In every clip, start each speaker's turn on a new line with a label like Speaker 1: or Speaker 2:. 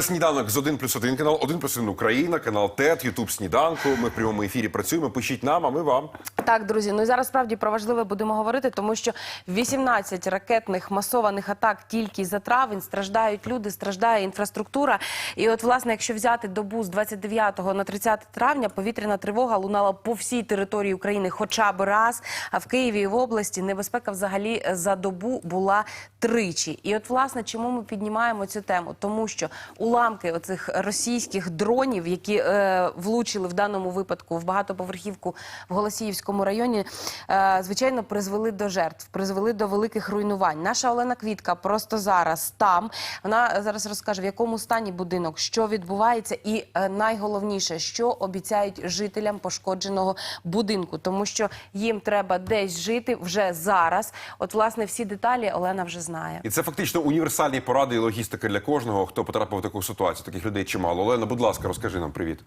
Speaker 1: Сніданок з 1 плюс 1 канал, 1 плюс 1 Україна, канал ТЕТ, Ютуб Сніданку. Ми в прямому ефірі працюємо. Пишіть нам, а ми вам.
Speaker 2: Так, друзі, ну і зараз справді про важливе будемо говорити, тому що 18 ракетних масованих атак тільки за травень страждають люди, страждає інфраструктура. І от, власне, якщо взяти добу з 29 на 30 травня, повітряна тривога лунала по всій території України хоча б раз. А в Києві і в області небезпека взагалі за добу була тричі. І от, власне, чому ми піднімаємо цю тему? Тому що уламки оцих російських дронів, які е, влучили в даному випадку в багатоповерхівку в Голосіївському районі, е, звичайно, призвели до жертв, призвели до великих руйнувань. Наша Олена Квітка просто зараз там. Вона зараз розкаже, в якому стані будинок, що відбувається, і е, найголовніше, що обіцяють жителям пошкодженого будинку, тому що їм треба десь жити вже зараз. От, власне, всі деталі Олена вже знає.
Speaker 1: І це фактично універсальні поради і логістика для кожного, хто потрапив в таку ситуацію. Таких людей чимало. Олена, будь ласка, розкажи нам привіт.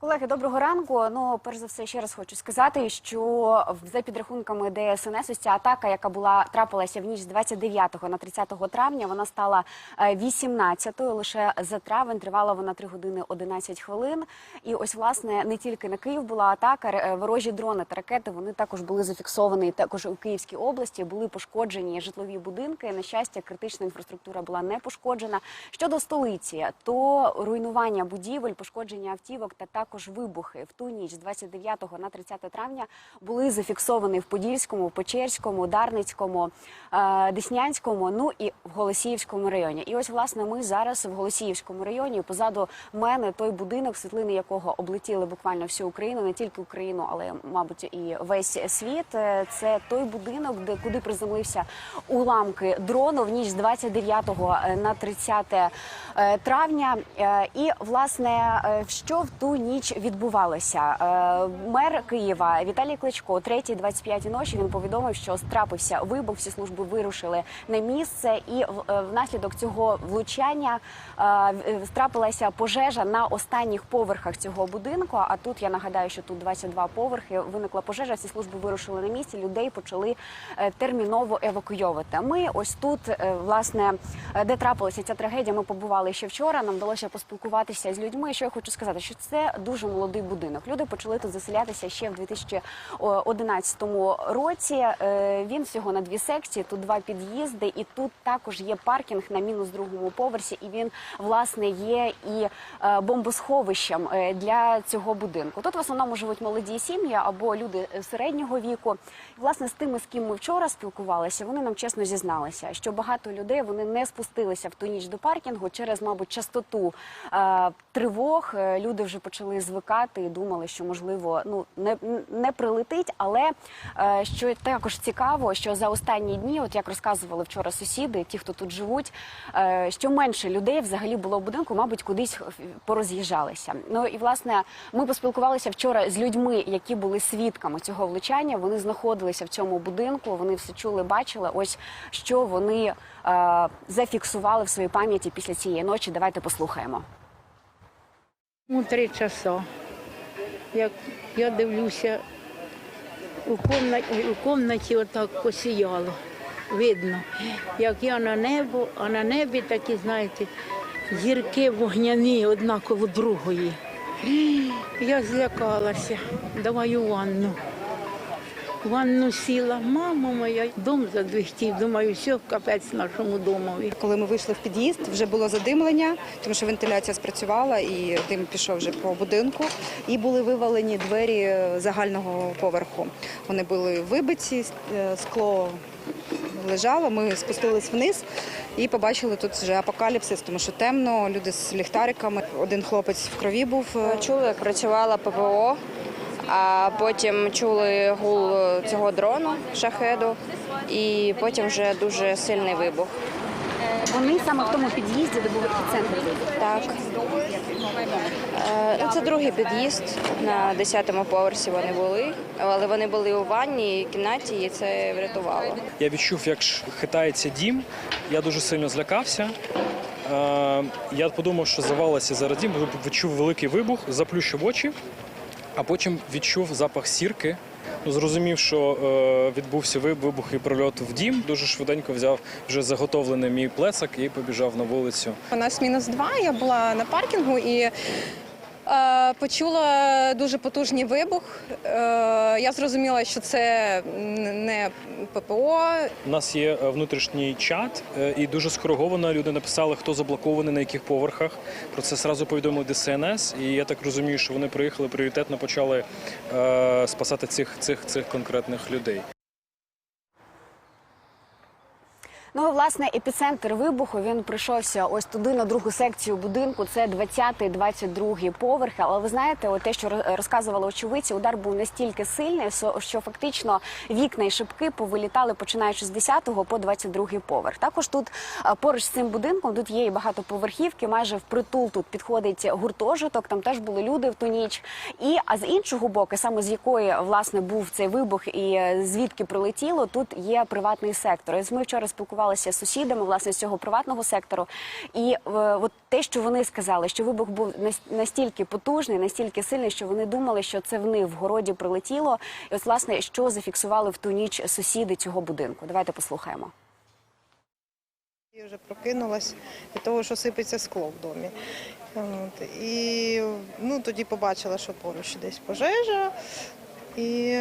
Speaker 3: Колеги, доброго ранку. Ну, перш за все, ще раз хочу сказати, що за підрахунками ДСНС, ось ця атака, яка була трапилася в ніч з 29 на 30 травня, вона стала е, 18-ю. Лише за травень тривала вона 3 години 11 хвилин. І ось власне не тільки на Київ була атака, е, ворожі дрони та ракети. Вони також були зафіксовані також у Київській області. Були пошкоджені житлові будинки. На щастя, критична інфраструктура була не пошкоджена. Щодо столиці, то руйнування будівель, пошкодження автівок та також вибухи в ту ніч з 29 на 30 травня були зафіксовані в Подільському, Печерському, Дарницькому, е, Деснянському, ну і в Голосіївському районі. І ось власне ми зараз в Голосіївському районі. Позаду мене той будинок, світлини якого облетіли буквально всю Україну, не тільки Україну, але мабуть і весь світ. Е, Це той будинок, де куди приземлився уламки дрону в ніч з 29 на 30 е, травня. Е, І власне, е, що в ту ніч відбувалося? Е, Мер Києва Віталій Кличко о 3.25 ночі він повідомив, що трапився вибух. Всі служби вирушили на місце, і е, внаслідок цього влучання е, трапилася пожежа на останніх поверхах цього будинку. А тут я нагадаю, що тут 22 поверхи. Виникла пожежа. Всі служби вирушили на місці. Людей почали терміново евакуйовувати. Ми ось тут, власне, де трапилася ця трагедія. Ми побували ще вчора. Нам вдалося поспілкуватися з людьми. Що я хочу сказати, що це дуже молодий будинок. Люди почали тут заселятися ще в 2011 році. Е, Він всього на дві секції. Тут два під'їзди, і тут також є паркінг на мінус другому поверсі. І він власне є і е, бомбосховищем е, для цього будинку. Тут в основному живуть молоді сім'ї або люди середнього віку. Власне, з тими, з ким ми вчора спілкувалися, вони нам чесно зізналися, що багато людей вони не спустилися в ту ніч до паркінгу через, мабуть, частоту тривог. Люди вже почали звикати і думали, що можливо ну не, не прилетить. Але е, що також цікаво, що за останні дні, от як розказували вчора сусіди, ті, хто тут живуть, е, що менше людей взагалі було в будинку, мабуть, кудись пороз'їжджалися. Ну і власне ми поспілкувалися вчора з людьми, які були свідками цього влучання. Вони знаходилися в цьому будинку. Вони все чули, бачили. Ось що вони е, зафіксували в своїй пам'яті після цієї ночі. Давайте послухаємо.
Speaker 4: Ну, три часа. Як я дивлюся, у кімнаті, у кімнаті отак посіяло. Видно, як я на небо, а на небі такі, знаєте, гірки вогняні однаково другої. Я злякалася, давай у ванну. В Ванну сіла, мама моя, дом задвихтів. Думаю, все, капець нашому домові.
Speaker 5: Коли ми вийшли в під'їзд, вже було задимлення, тому що вентиляція спрацювала і дим пішов вже по будинку. І були вивалені двері загального поверху. Вони були вибиті, е, скло лежало. Ми спустились вниз і побачили тут вже апокаліпсис, тому що темно, люди з ліхтариками. Один хлопець в крові був.
Speaker 6: Чули, як працювала ППО, а потім чули гул цього дрону шахеду, і потім вже дуже сильний вибух.
Speaker 3: Вони саме в тому під'їзді, де був епіцентр.
Speaker 6: Так. Е, ну, це другий під'їзд. На 10-му поверсі вони були, але вони були у ванній кімнаті і це врятувало.
Speaker 7: Я відчув, як хитається дім. Я дуже сильно злякався. Е, Я подумав, що завалиться зараз дім, бо відчув великий вибух, заплющив очі, а потім відчув запах сірки. Ну, зрозумів, що е, відбувся вибух і прольот в дім. Дуже швиденько взяв вже заготовлений мій плесак і побіжав на вулицю.
Speaker 8: У нас мінус два. Я була на паркінгу і почула дуже потужний вибух. Е, я зрозуміла, що це не ППО.
Speaker 7: У нас є е, внутрішній чат, е, і дуже скориговано люди написали, хто заблокований, на яких поверхах. Про це сразу повідомили ДСНС. І я так розумію, що вони приїхали пріоритетно почали е, спасати цих, цих, цих конкретних людей.
Speaker 3: Ну, власне, епіцентр вибуху він прийшовся ось туди на другу секцію будинку. Це 20-й, 22-й поверх. Але ви знаєте, от те, що роз- розказували очевидці, удар був настільки сильний, що фактично вікна і шибки повилітали починаючи з 10-го по 22-й поверх. Також тут поруч з цим будинком тут є і багатоповерхівки. Майже впритул тут підходить гуртожиток. Там теж були люди в ту ніч. І а з іншого боку, саме з якої власне був цей вибух і е, звідки прилетіло, тут є приватний сектор. Ось ми вчора спілкувалися з сусідами власне з цього приватного сектору. І е, от те, що вони сказали, що вибух був настільки потужний, настільки сильний, що вони думали, що це в них в городі прилетіло. І ось власне що зафіксували в ту ніч сусіди цього будинку. Давайте послухаємо.
Speaker 8: Я вже прокинулась від того, що сипеться скло в домі. От. І ну, тоді побачила, що поруч десь пожежа. І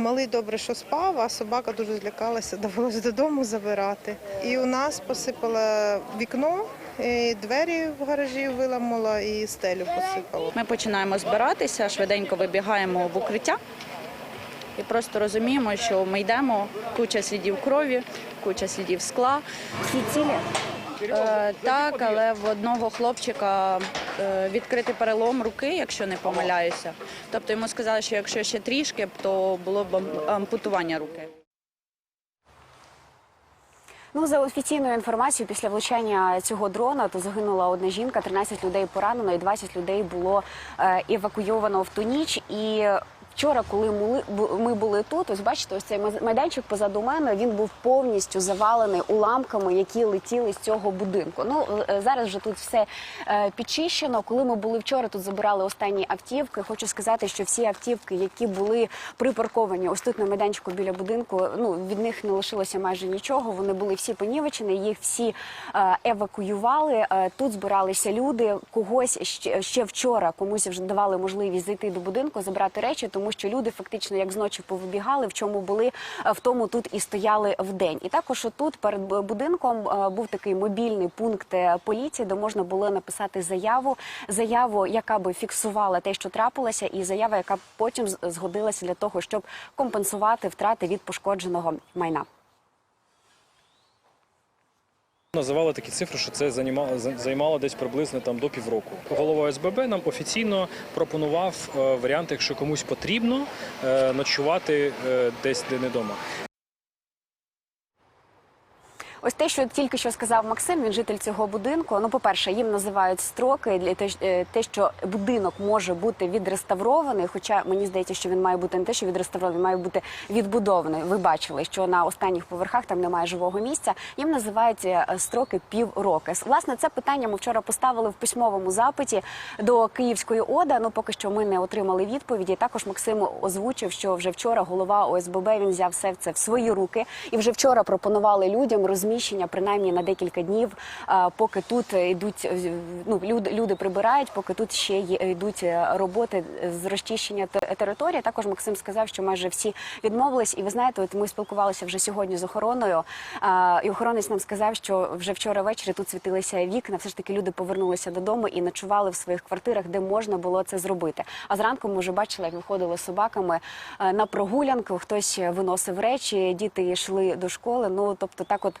Speaker 8: малий добре, що спав, а собака дуже злякалася, довелося додому забирати. І у нас посипало вікно, і двері в гаражі виламала і стелю посипало.
Speaker 9: Ми починаємо збиратися, швиденько вибігаємо в укриття і просто розуміємо, що ми йдемо, куча слідів крові, куча слідів скла.
Speaker 3: Всі цілі
Speaker 9: Е, так, але в одного хлопчика відкритий перелом руки, якщо не помиляюся. Тобто йому сказали, що якщо ще трішки, то було б ампутування руки.
Speaker 3: Ну, за офіційною інформацією, після влучання цього дрона то загинула одна жінка, 13 людей поранено і 20 людей було е, евакуйовано в ту ніч. І вчора, коли ми, були тут, ось бачите, ось цей майданчик позаду мене він був повністю завалений уламками, які летіли з цього будинку. Ну е, зараз вже тут все е, підчищено. Коли ми були вчора, тут забирали останні автівки. Хочу сказати, що всі автівки, які були припарковані ось тут на майданчику біля будинку, ну від них не лишилося майже нічого. Вони були всі понівечені, їх всі е, евакуювали. Е, тут збиралися люди. Когось ще, ще вчора комусь вже давали можливість зайти до будинку, забрати речі, тому що люди фактично як зночі повибігали, в чому були, е, в тому тут і стояли вдень. І також тут перед будинком е, був такий мобільний пункт е, поліції, де можна було написати заяву, заяву, яка би фіксувала те, що трапилося, і заява, яка потім згодилася для того, щоб компенсувати втрати від пошкодженого майна.
Speaker 7: Називали такі цифри, що це займало, займало десь приблизно там до півроку. Голова СББ нам офіційно пропонував е, варіант, якщо комусь потрібно е, ночувати е, десь де не вдома.
Speaker 3: Ось те, що тільки що сказав Максим, він житель цього будинку. Ну, по-перше, їм називають строки для е, те, що будинок може бути відреставрований. Хоча мені здається, що він має бути не те, що відреставрований, має бути відбудований. Ви бачили, що на останніх поверхах там немає живого місця. Їм називають е, строки півроки. Власне, це питання ми вчора поставили в письмовому запиті до Київської ОДА. Ну поки що ми не отримали відповіді. Також Максим озвучив, що вже вчора голова ОСББ він взяв все це в свої руки, і вже вчора пропонували людям розміщення принаймні на декілька днів, а, поки тут йдуть е, ну люди, люди прибирають, поки тут ще йдуть е, роботи з розчищення території. Також Максим сказав, що майже всі відмовились. І ви знаєте, от ми спілкувалися вже сьогодні з охороною. І охоронець нам сказав, що вже вчора ввечері тут світилися вікна. Все ж таки люди повернулися додому і ночували в своїх квартирах, де можна було це зробити. А зранку ми вже бачили, як виходили з собаками е, на прогулянку. Хтось виносив речі, діти йшли до школи. Ну тобто, так от е,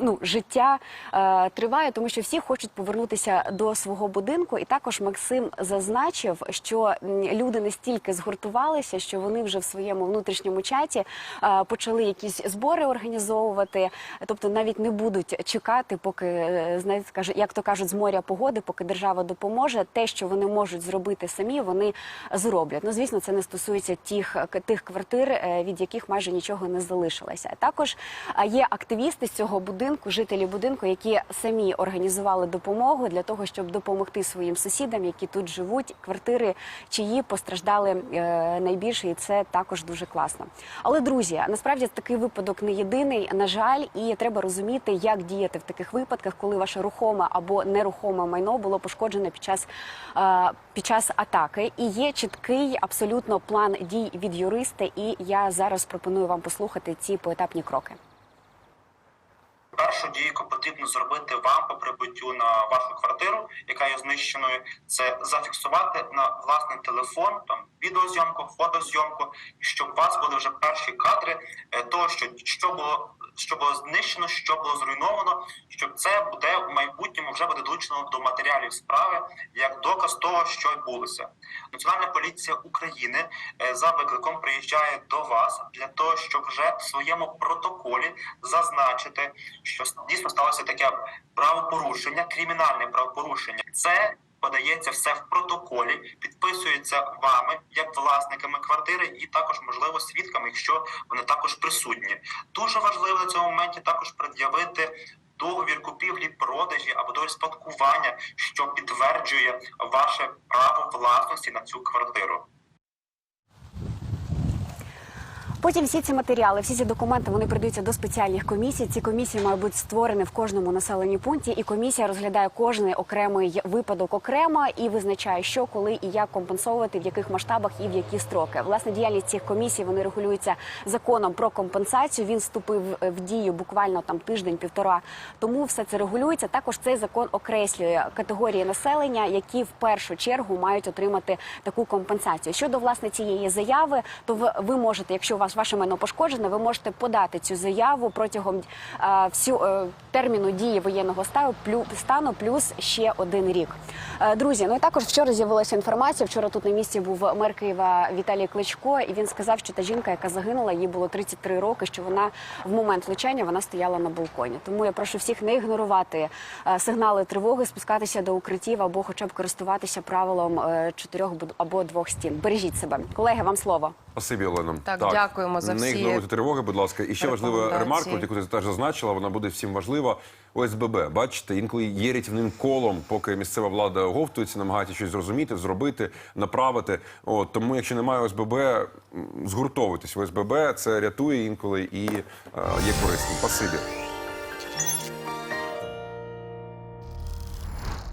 Speaker 3: ну, життя е, триває, тому що всі хочуть повернутися до свого будинку. І також Максим зазначив, що люди настільки згуртувалися, що вони вже в своєму внутрішньому чаті е, почали якісь збори організовувати, тобто навіть не будуть чекати, поки е, знаєте, як то кажуть, з моря погоди, поки держава допоможе. Те, що вони можуть зробити самі, вони зроблять. Ну звісно, це не стосується тих, тих квартир, е, від яких майже нічого не залишилося. Також е, є активісти з цього будинку, жителі будинку, які самі організували допомогу для того, щоб допомогти своїм сусідам, які тут живуть. Квартири чиї постраждали е, найбільше, і це також дуже класно. Але друзі, насправді такий випадок не єдиний. На жаль, і треба розуміти, як діяти в таких випадках, коли ваше рухоме або нерухоме майно було пошкоджене під час е, під час атаки. І є чіткий абсолютно план дій від юриста. І я зараз пропоную вам послухати ці поетапні кроки.
Speaker 10: Першу дію, потрібно зробити вам по прибуттю на вашу квартиру, яка є знищеною, це зафіксувати на власний телефон там відеозйомку, фотозйомку, щоб у вас були вже перші кадри е, того, що що було що було знищено, що було зруйновано, щоб це буде в майбутньому вже буде долучено до матеріалів справи як доказ того, що відбулося. Національна поліція України е, за викликом приїжджає до вас для того, щоб вже в своєму протоколі зазначити, що дійсно сталося таке правопорушення, кримінальне правопорушення. Це подається все в протоколі, підписується вами як власниками квартири, і також можливо свідками, якщо вони також присутні. Дуже важливо на цьому моменті також пред'явити. Договір купівлі, продажі або договір спадкування, що підтверджує ваше право власності на цю квартиру.
Speaker 3: Потім всі ці матеріали, всі ці документи вони придаються до спеціальних комісій. Ці комісії мають бути створені в кожному населенні пункті, і комісія розглядає кожний окремий випадок окремо і визначає, що, коли і як компенсовувати, в яких масштабах і в які строки. Власне діяльність цих комісій вони регулюються законом про компенсацію. Він вступив в дію буквально там тиждень-півтора тому. Все це регулюється. Також цей закон окреслює категорії населення, які в першу чергу мають отримати таку компенсацію. Щодо власне цієї заяви, то ви, ви можете, якщо у вас ваше майно пошкоджене, ви можете подати цю заяву протягом е, всю е, терміну дії воєнного стану, плю, стану плюс ще один рік. Е, друзі, ну і також вчора з'явилася інформація. Вчора тут на місці був мер Києва Віталій Кличко, і він сказав, що та жінка, яка загинула, їй було 33 роки, що вона в момент влучання вона стояла на балконі. Тому я прошу всіх не ігнорувати е, сигнали тривоги, спускатися до укриттів або, хоча б користуватися правилом чотирьох або двох стін. Бережіть себе, колеги. Вам слово.
Speaker 1: Спасибі, Олено.
Speaker 2: Так, дякуємо за
Speaker 1: не
Speaker 2: всі
Speaker 1: ігноруйте тривоги, будь ласка. І ще важлива ремарка, яку ти теж зазначила, вона буде всім важлива. ОСББ, бачите, інколи є рятівним колом, поки місцева влада оговтується, намагається щось зрозуміти, зробити, направити. От тому, якщо немає ОСББ, згуртовуйтесь. ОСББ це рятує інколи і е, є корисним. Спасибі.